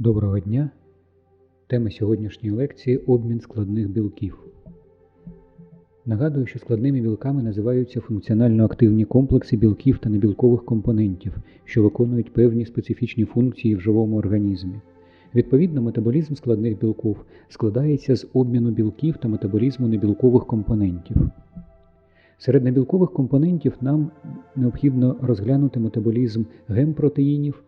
Доброго дня! Тема сьогоднішньої лекції обмін складних білків. Нагадую, що складними білками називаються функціонально активні комплекси білків та небілкових компонентів, що виконують певні специфічні функції в живому організмі. Відповідно, метаболізм складних білків складається з обміну білків та метаболізму небілкових компонентів. Серед небілкових компонентів нам необхідно розглянути метаболізм гемпротеїнів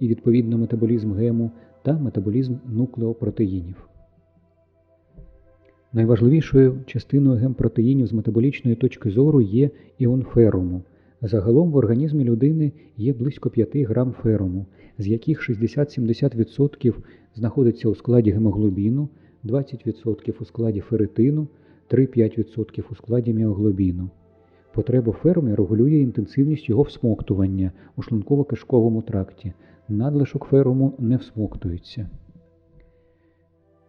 і відповідно метаболізм гему та метаболізм нуклеопротеїнів. Найважливішою частиною гемпротеїнів з метаболічної точки зору є іон феруму. Загалом в організмі людини є близько 5 грам феруму, з яких 60-70% знаходиться у складі гемоглобіну, 20% у складі ферритину, 3-5% у складі міоглобіну. Потреба ферумі регулює інтенсивність його всмоктування у шлунково-кишковому тракті. Надлишок феруму не всмоктується.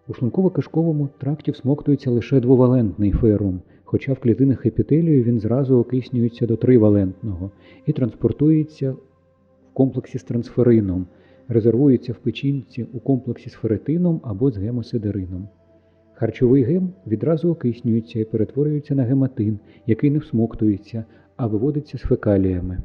У шлунково-кишковому тракті всмоктується лише двовалентний ферум, хоча в клітинах епітелію він зразу окиснюється до тривалентного і транспортується в комплексі з трансферином, резервується в печінці у комплексі з ферритином або з гемосидерином. Харчовий гем відразу окиснюється і перетворюється на гематин, який не всмоктується, а виводиться з фекаліями.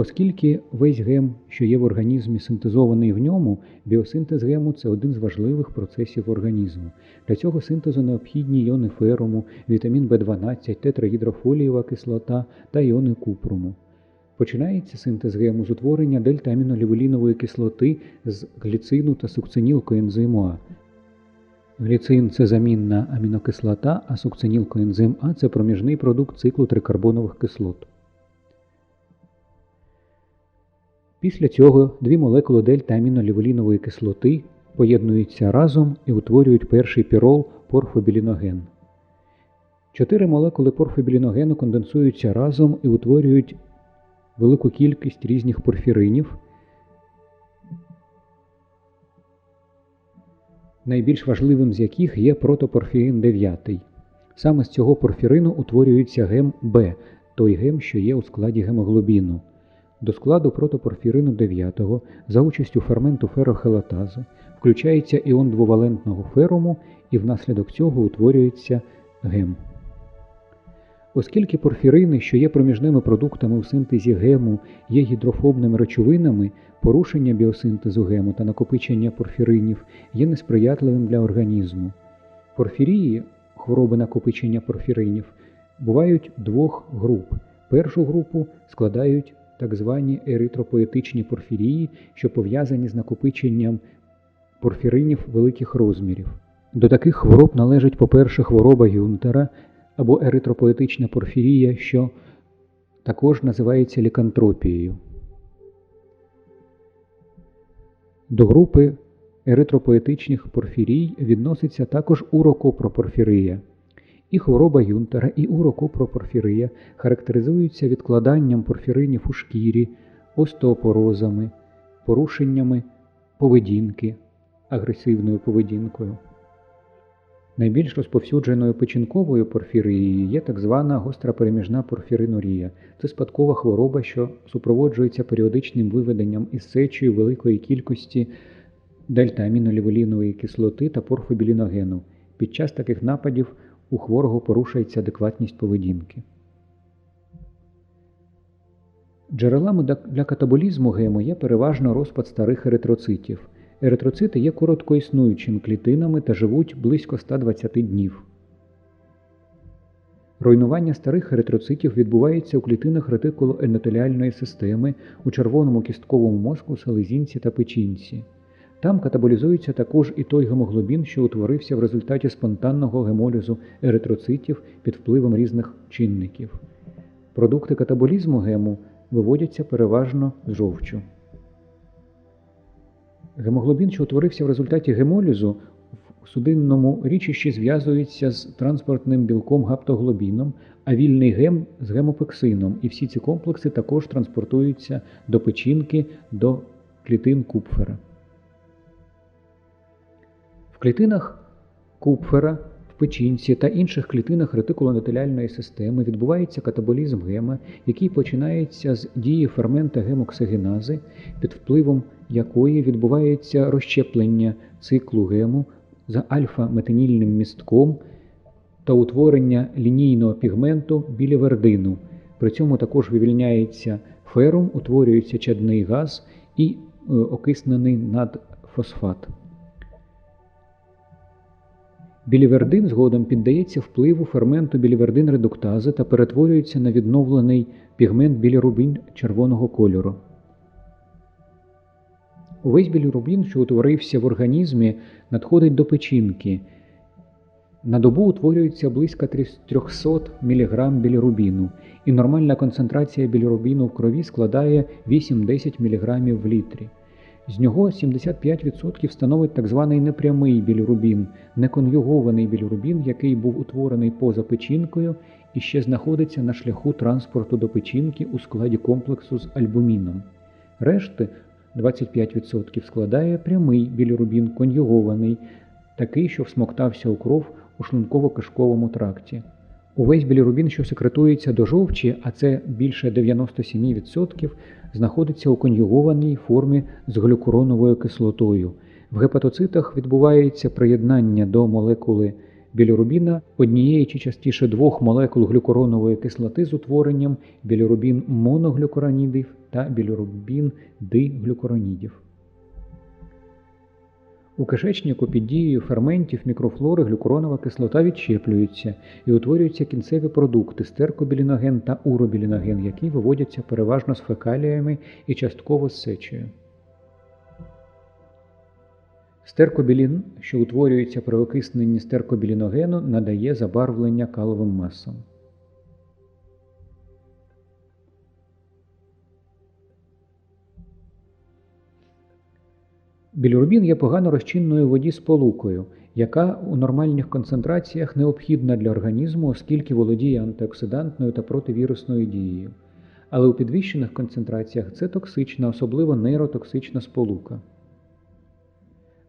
Оскільки весь гем, що є в організмі, синтезований в ньому, біосинтез гему це один з важливих процесів організму. Для цього синтезу необхідні іони феруму, вітамін В12, тетрагідрофолієва кислота та іони купруму. Починається синтез гему з утворення дельтамінолівелінової кислоти з гліцину та сукцинілкоензиму А. Гліцин це замінна амінокислота, а сукцинілкоензим А це проміжний продукт циклу трикарбонових кислот. Після цього дві молекули дельта-амінолівелінової кислоти поєднуються разом і утворюють перший пірол порфобіліноген. Чотири молекули порфобіліногену конденсуються разом і утворюють велику кількість різних порфіринів. Найбільш важливим з яких є протопорфірин 9. Саме з цього порфірину утворюється гем Б, той гем, що є у складі гемоглобіну. До складу протопорфірину 9 за участю ферменту ферохелатази включається іон двовалентного феруму і внаслідок цього утворюється гем. Оскільки порфірини, що є проміжними продуктами у синтезі гему, є гідрофобними речовинами, порушення біосинтезу гему та накопичення порфіринів є несприятливим для організму. Порфірії, хвороби накопичення порфіринів, бувають двох груп. Першу групу складають так звані еритропоетичні порфірії, що пов'язані з накопиченням порфіринів великих розмірів. До таких хвороб належить, по-перше, хвороба Гюнтера або еритропоетична порфірія, що також називається лікантропією. До групи еритропоетичних порфірій відноситься також урокопропорфірія. І хвороба Юнтера, і урокопропорфірія характеризуються відкладанням порфіринів у шкірі, остеопорозами, порушеннями поведінки, агресивною поведінкою. Найбільш розповсюдженою печінковою порфірією є так звана гостра переміжна порфіринурія. Це спадкова хвороба, що супроводжується періодичним виведенням із сечею великої кількості дельта-амінолівелінової кислоти та порфобіліногену. Під час таких нападів у хворого порушується адекватність поведінки. Джерелами для катаболізму гему є переважно розпад старих еритроцитів. Еритроцити є короткоіснуючими клітинами та живуть близько 120 днів. Руйнування старих еритроцитів відбувається у клітинах ретикулоендотеліальної системи, у червоному кістковому мозку, селезінці та печінці. Там катаболізується також і той гемоглобін, що утворився в результаті спонтанного гемолізу еритроцитів під впливом різних чинників. Продукти катаболізму гему виводяться переважно з жовчу. Гемоглобін, що утворився в результаті гемолізу, в судинному річищі зв'язується з транспортним білком гаптоглобіном, а вільний гем з гемопексином, і всі ці комплекси також транспортуються до печінки, до клітин купфера. Клітинах купфера в печінці та інших клітинах ретикулонотеляльної системи відбувається катаболізм гема, який починається з дії фермента гемоксигенази, під впливом якої відбувається розщеплення циклу гему за альфа-метанільним містком та утворення лінійного пігменту білівердину. При цьому також вивільняється ферум, утворюється чадний газ і е, окиснений надфосфат. Білівердин згодом піддається впливу ферменту білівердин-редуктази та перетворюється на відновлений пігмент білірубін червоного кольору. Увесь білірубін, що утворився в організмі, надходить до печінки. На добу утворюється близько 300 мг білірубіну, і нормальна концентрація білірубіну в крові складає 8-10 мг в літрі. З нього 75% становить так званий непрямий білірубін, неконюгований білірубін, який був утворений поза печінкою і ще знаходиться на шляху транспорту до печінки у складі комплексу з альбуміном. Решти 25% складає прямий білірубін конюгований, такий, що всмоктався у кров у шлунково-кишковому тракті. Увесь білірубін, що секретується до жовчі, а це більше 97%, знаходиться у конюгованій формі з глюкуроновою кислотою. В гепатоцитах відбувається приєднання до молекули білірубіна однієї чи частіше двох молекул глюкуронової кислоти з утворенням білірубін моноглюкуронідів та білірубін диглюкуронідів. У кишечнику під дією ферментів мікрофлори глюкуронова кислота відщеплюється і утворюються кінцеві продукти стеркобіліноген та уробіліноген, які виводяться переважно з фекаліями і частково з сечею. Стеркобілін, що утворюється при окисненні стеркобіліногену, надає забарвлення каловим масам. Білірубін є погано розчинною воді сполукою, яка у нормальних концентраціях необхідна для організму, оскільки володіє антиоксидантною та противірусною дією. Але у підвищених концентраціях це токсична, особливо нейротоксична сполука.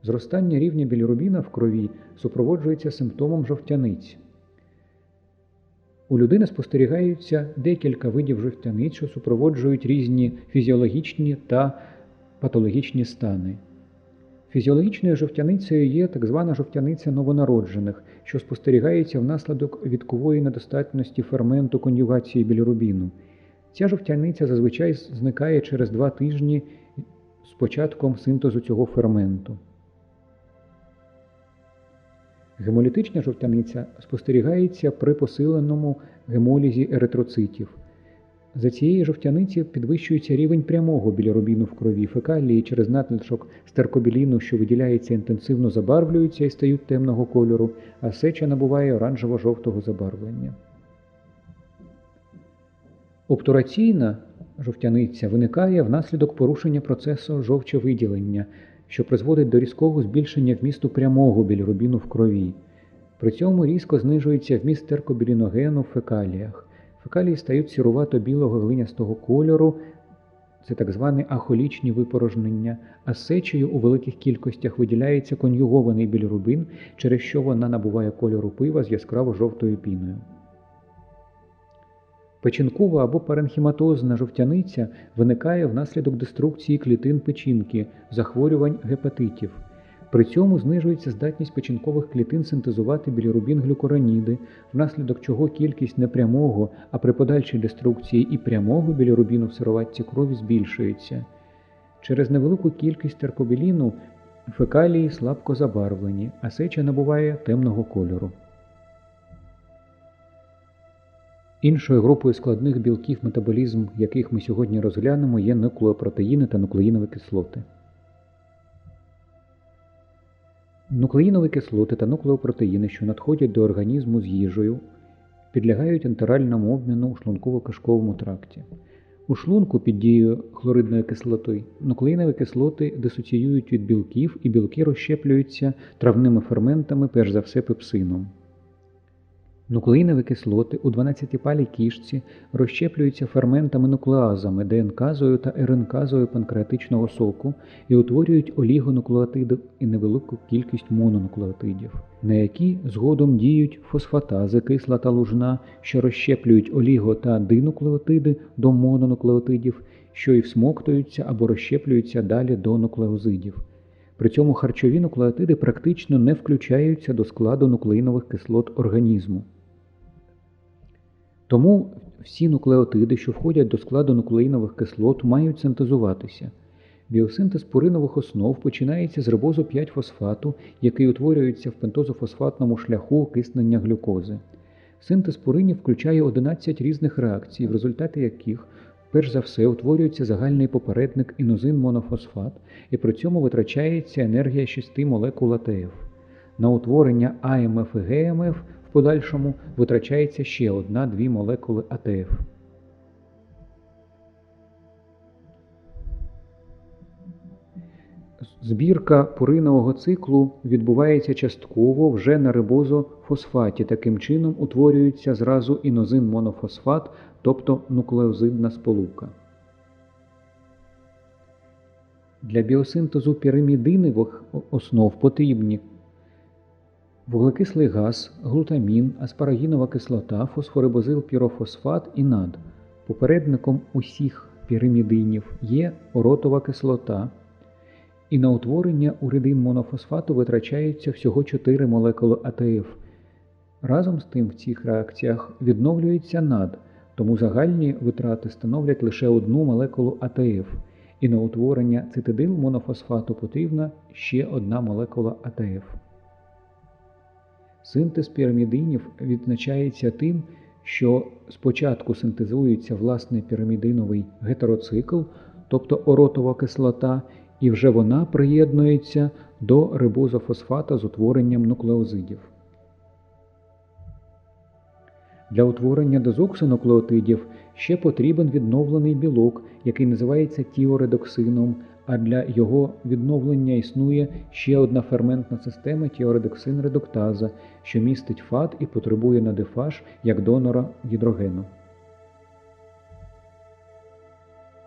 Зростання рівня білірубіна в крові супроводжується симптомом жовтяниць. У людини спостерігаються декілька видів жовтяниць, що супроводжують різні фізіологічні та патологічні стани. Фізіологічною жовтяницею є так звана жовтяниця новонароджених, що спостерігається внаслідок відкової недостатності ферменту конюгації білірубіну. Ця жовтяниця зазвичай зникає через два тижні з початком синтезу цього ферменту. Гемолітична жовтяниця спостерігається при посиленому гемолізі еритроцитів. За цієї жовтяниці підвищується рівень прямого білірубіну в крові, фекалії через надлишок стеркобіліну, що виділяється інтенсивно забарвлюються і стають темного кольору, а сеча набуває оранжево-жовтого забарвлення. Обтураційна жовтяниця виникає внаслідок порушення процесу жовчовиділення, що призводить до різкого збільшення вмісту прямого білірубіну в крові. При цьому різко знижується вміст теркобіліногену в фекаліях. Фекалії стають сірувато білого глинястого кольору, це так зване ахолічні випорожнення, а сечею у великих кількостях виділяється конюгований білірубин, через що вона набуває кольору пива з яскраво жовтою піною. Печінкова або паренхіматозна жовтяниця виникає внаслідок деструкції клітин печінки, захворювань гепатитів. При цьому знижується здатність печінкових клітин синтезувати білірубін глюкороніди, внаслідок чого кількість не прямого, а при подальшій деструкції і прямого білірубіну в сироватці крові збільшується. Через невелику кількість теркобіліну фекалії слабко забарвлені, а сеча набуває темного кольору. Іншою групою складних білків, метаболізм яких ми сьогодні розглянемо, є нуклеопротеїни та нуклеїнові кислоти. Нуклеїнові кислоти та нуклеопротеїни, що надходять до організму з їжею, підлягають ентеральному обміну у шлунково-кишковому тракті. У шлунку під дією хлоридної кислоти нуклеїнові кислоти дисоціюють від білків і білки розщеплюються травними ферментами, перш за все пепсином. Нуклеїнові кислоти у 12-палій кішці розщеплюються ферментами-нуклеазами ДНКазою та РНКазою панкреатичного соку і утворюють олігонуклеотиди і невелику кількість мононуклеотидів, на які згодом діють фосфатази, кисла та лужна, що розщеплюють оліго та динуклеотиди до мононуклеотидів, що і всмоктуються або розщеплюються далі до нуклеозидів. При цьому харчові нуклеотиди практично не включаються до складу нуклеїнових кислот організму. Тому всі нуклеотиди, що входять до складу нуклеїнових кислот, мають синтезуватися. Біосинтез пуринових основ починається з рибозу 5 фосфату, який утворюється в пентозофосфатному шляху окиснення глюкози. Синтез пуринів включає 11 різних реакцій, в результаті яких перш за все утворюється загальний попередник інозин-монофосфат, і при цьому витрачається енергія 6 молекул АТФ. На утворення АМФ і ГМФ в подальшому витрачається ще одна-дві молекули АТФ. Збірка пуринового циклу відбувається частково вже на рибозофосфаті. Таким чином утворюється зразу інозин-монофосфат, тобто нуклеозидна сполука. Для біосинтезу піримідинових основ потрібні вуглекислий газ, глутамін, аспарагінова кислота, фосфорибозил пірофосфат і над. Попередником усіх піримідинів є оротова кислота. І на утворення уридин монофосфату витрачається всього 4 молекули АТФ. Разом з тим в цих реакціях відновлюється над, тому загальні витрати становлять лише одну молекулу АТФ, і на утворення цитидил монофосфату потрібна ще одна молекула АТФ. Синтез пірамідинів відзначається тим, що спочатку синтезується власний пірамідиновий гетероцикл, тобто оротова кислота, і вже вона приєднується до рибозофосфата з утворенням нуклеозидів. Для утворення дезоксинуклеотидів ще потрібен відновлений білок, який називається тіоредоксином, а для його відновлення існує ще одна ферментна система тіоредоксин-редуктаза, що містить фат і потребує надифаж як донора гідрогену.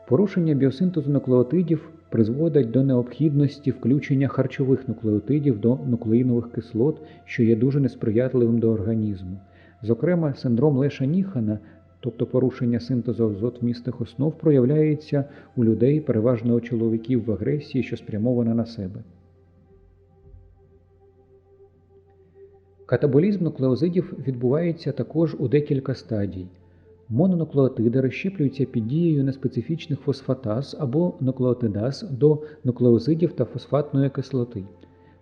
Порушення біосинтезу нуклеотидів призводить до необхідності включення харчових нуклеотидів до нуклеїнових кислот, що є дуже несприятливим до організму. Зокрема, синдром Леша Ніхана, тобто порушення синтезу азотвмісних основ, проявляється у людей, переважно у чоловіків в агресії, що спрямована на себе. Катаболізм нуклеозидів відбувається також у декілька стадій. Мононуклеотиди розщеплюються під дією неспецифічних фосфатаз або нуклеотидаз до нуклеозидів та фосфатної кислоти.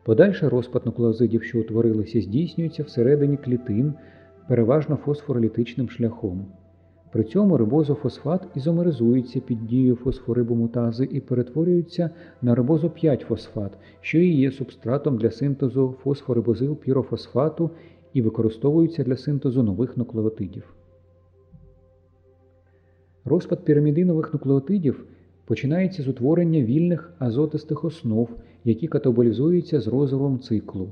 Подальший розпад нуклеозидів, що утворилися, здійснюється всередині клітин, переважно фосфоролітичним шляхом. При цьому рибозофосфат ізомеризується під дією фосфорибомутази і перетворюється на рибозо 5 фосфат, що і є субстратом для синтезу фосфорибозил пірофосфату і використовується для синтезу нових нуклеотидів. Розпад пірамідинових нуклеотидів починається з утворення вільних азотистих основ, які катаболізуються з розовом циклу.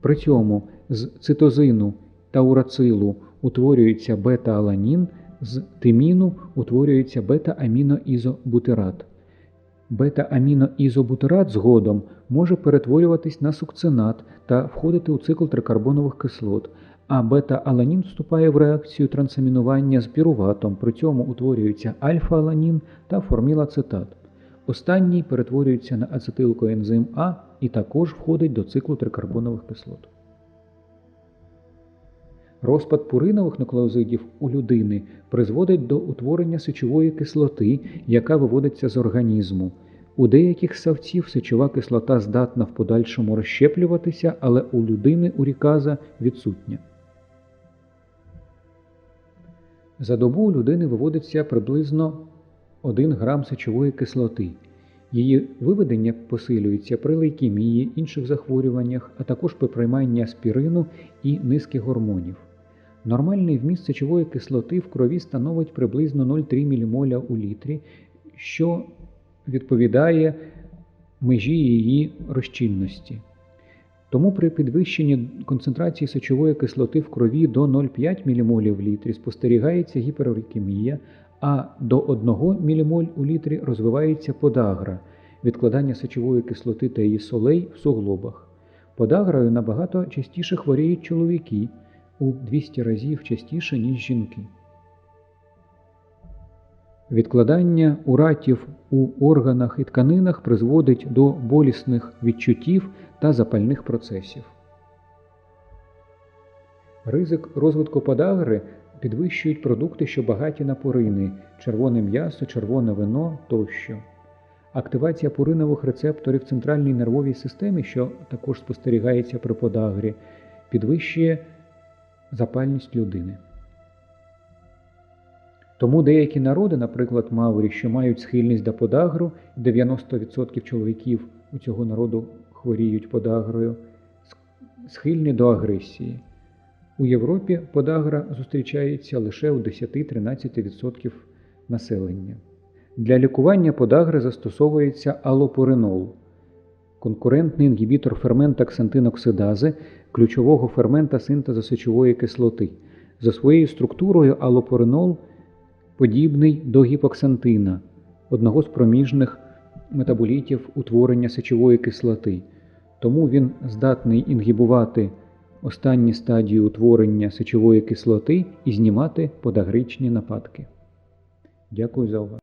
При цьому з цитозину та урацилу утворюється бета-аланін, з тиміну утворюється бета-аміноізобутират. Бета-аміноізобутират згодом може перетворюватись на сукцинат та входити у цикл трикарбонових кислот а бета-аланін вступає в реакцію трансамінування з піруватом, при цьому утворюється альфа-аланін та формілацетат. Останній перетворюється на ацетилкоензим А і також входить до циклу трикарбонових кислот. Розпад пуринових нуклеозидів у людини призводить до утворення сечової кислоти, яка виводиться з організму. У деяких савців сечова кислота здатна в подальшому розщеплюватися, але у людини уріказа відсутня. За добу у людини виводиться приблизно 1 грам сечової кислоти. Її виведення посилюється при лейкемії, інших захворюваннях, а також при прийманні аспірину і низки гормонів. Нормальний вміст сечової кислоти в крові становить приблизно 0,3 ммоля у літрі, що відповідає межі її розчинності. Тому при підвищенні концентрації сечової кислоти в крові до 0,5 ммоль в літрі спостерігається гіперурикемія, а до 1 ммоль у літрі розвивається подагра, відкладання сечової кислоти та її солей в суглобах. Подагрою набагато частіше хворіють чоловіки у 200 разів частіше, ніж жінки. Відкладання уратів у органах і тканинах призводить до болісних відчуттів та запальних процесів. Ризик розвитку подагри підвищують продукти, що багаті на пурини, червоне м'ясо, червоне вино тощо. Активація пуринових рецепторів центральній нервовій системі, що також спостерігається при подагрі, підвищує запальність людини. Тому деякі народи, наприклад, Маврі, що мають схильність до подагру, 90% чоловіків у цього народу хворіють подагрою, схильні до агресії. У Європі подагра зустрічається лише у 10-13% населення. Для лікування подагри застосовується алопуринол, конкурентний інгібітор фермента ксантиноксидази, ключового фермента синтезу сечової кислоти. За своєю структурою алопуринол подібний до гіпоксантина, одного з проміжних метаболітів утворення сечової кислоти. Тому він здатний інгібувати останні стадії утворення сечової кислоти і знімати подагричні нападки. Дякую за увагу.